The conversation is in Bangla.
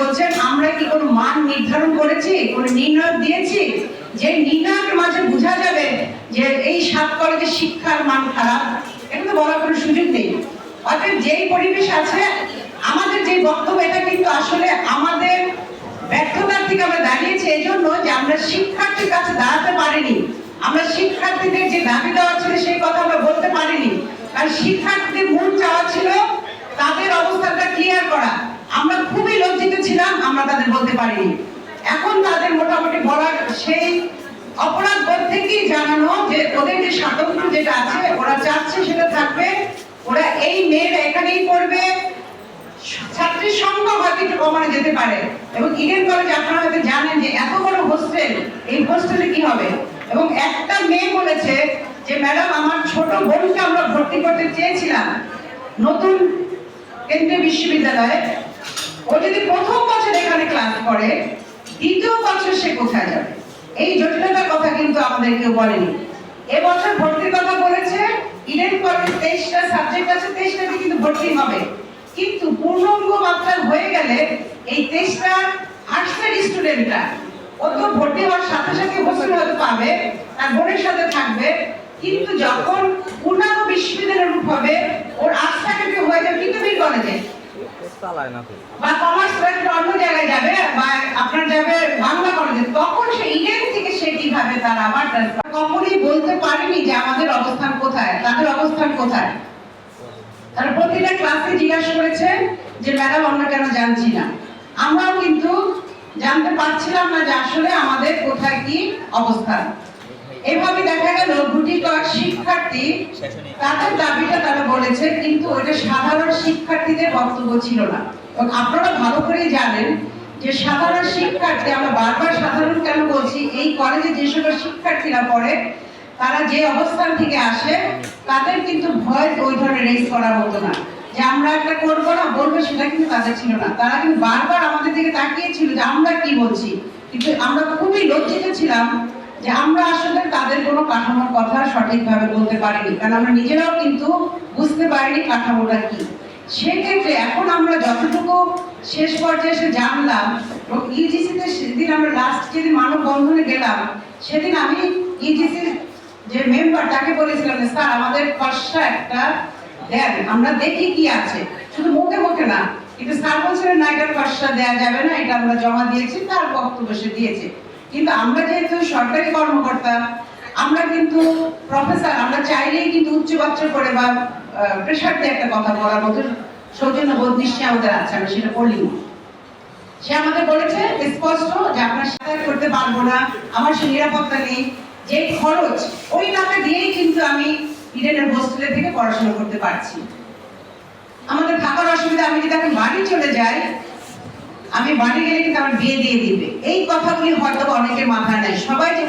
বলছেন, আমরা কি কোনো মান নির্ধারণ করেছি? কোনো নির্ণয় দিয়েছি? যে নির্ণয়ের মাঝে বোঝা যাবে যে এই সাত কলেজের শিক্ষার মান খারাপ। এটা তো বলার কোনো সুযোগ নেই। অর্থাৎ যেই পরিবেশ আছে, আমাদের যে বক্তব্য, এটা কিন্তু আসলে আমাদের ব্যর্থতার থেকে আমরা দাঁড়িয়েছি। এই জন্য যে আমরা শিক্ষার্থীর কাছে দাঁড়াতে পারিনি, আমরা শিক্ষার্থীদের যে দাবি দেওয়া ছিল, সেই কথা আমরা বলতে পারিনি। কারণ শিক্ষার্থীদের মূল চাওয়া ছিল তাদের অবস্থানটা ক্লিয়ার করা। আমরা বলতে পারিনি। এখন তাদের মোটামুটি বলার সেই অপরাধ বোধ থেকেই জানানো যে ওদের যে স্বাতন্ত্র্য যেটা আছে, ওরা চাচ্ছে সেটা থাকবে। ওরা এই মেয়েরা এখানেই পড়বে। ছাত্রীর সংখ্যা হয়তো একটু কমানো যেতে পারে। এবং ইডেন কলেজে আপনারা হয়তো জানেন যে এত বড় হোস্টেল এই হোস্টেলে কি হবে? এবং একটা মেয়ে বলেছে যে, ম্যাডাম, আমার ছোট বোনকে আমরা ভর্তি করতে চেয়েছিলাম নতুন কেন্দ্রীয় বিশ্ববিদ্যালয়ে। ও যদি প্রথম বছর এখানে ক্লাস করে, দ্বিতীয় বছর সে কোথায় যাবে? এই জটিলতার কথা কিন্তু আমাদের কেউ বলেনি। এবছর ভর্তির কথা বলেছে, ইডেন কলেজ তেইশটা সাবজেক্ট আছে তেইশটাতে কিন্তু ভর্তি হবে। কিন্তু পূর্ণাঙ্গ মাত্রা হয়ে গেলে এই তেইশটা আর্টসের স্টুডেন্টরা ও তো ভর্তি হওয়ার সাথে সাথে হোস্টেল হয়তো পাবে, তার বোনের সাথে থাকবে, কিন্তু যখন পূর্ণাঙ্গ বিশ্ববিদ্যালয়ের রূপ হবে, ওর আর্টস ফ্যাকাল্টি হয়ে যাবে কিন্তু বীর কমার্স ক্লাসে যে ম্যাডাম আমরা কেন জানছি না? আমরাও কিন্তু জানতে পারছিলাম না যে আসলে আমাদের কোথায় কি অবস্থান। এভাবে দেখা গেল গুটি কয়েক শিক্ষার্থী তাদের দাবিটা তারা বলেছে কিন্তু ওইটা সাধারণ শিক্ষার্থীদের বক্তব্য ছিল না। এবং আপনারা ভালো করেই জানেন যে সাধারণ শিক্ষার্থী, আমরা বারবার সাধারণ কেন বলছি, এই কলেজে যে সকল শিক্ষার্থীরা পড়ে, তারা যে অবস্থান থেকে আসে, তাদের কিন্তু ভয় ওই ধরনের রেস করা হতো না। যে আমরা একটা করব না, বলব সেটা কিন্তু তাদের ছিল না। তারা কিন্তু বারবার আমাদের দিকে তাকিয়েছিল যে আমরা কি বলছি। কিন্তু আমরা খুবই লজ্জিত ছিলাম যে আমরা আসলে তাদের কাঠামোর কথা সঠিকভাবে বলতে পারিনি। কারণ আমরা নিজেরাও কিন্তু বুঝতে পারিনি কাঠামোটা কি। সেক্ষেত্রে এখন আমরা যতটুকু শেষ পর্যায়ে এসে জানলাম এবং ইউজিসিতে সেদিন আমরা লাস্ট যেদিন মানববন্ধনে গেলাম, সেদিন আমি ইউজিসির যে মেম্বার তাকে বলেছিলাম যে, স্যার, আমাদের খসড়া একটা দেন, আমরা দেখি কি আছে। শুধু মুখে মুখে না, কিন্তু স্যার বলছিলেন, না এটা খসড়া দেওয়া যাবে না, এটা আমরা জমা দিয়েছি, তার বক্তব্য সে দিয়েছে। কিন্তু আমরা যেহেতু সরকারি কর্মকর্তা আমরা কিন্তু প্রফেসর আমরা চাইলেই কিন্তু উচ্চ বাচ্চা করে বা প্রেশার দিয়ে একটা কথা বলার মতো সৌজন্য বোধ নিশ্চয়ই আমাদের আছে আমরা সেটা বলি সে আমাদের বলেছে, স্পষ্ট যে আপনার সাথে করতে পারব না, আমার সে নিরাপত্তা নেই, যে খরচ, ওই টাকা দিয়েই কিন্তু আমি ইডেনের হোস্টেলে থেকে পড়াশোনা করতে পারছি। আমাদের থাকার অসুবিধা, আমি যদি এখন বাড়ি চলে যাই, আমি বাড়ি গেলে কিন্তু আমার বিয়ে দিয়ে দিবে। এই কথাগুলি হয়তো অনেকের মাথায় নাই। সবাই যে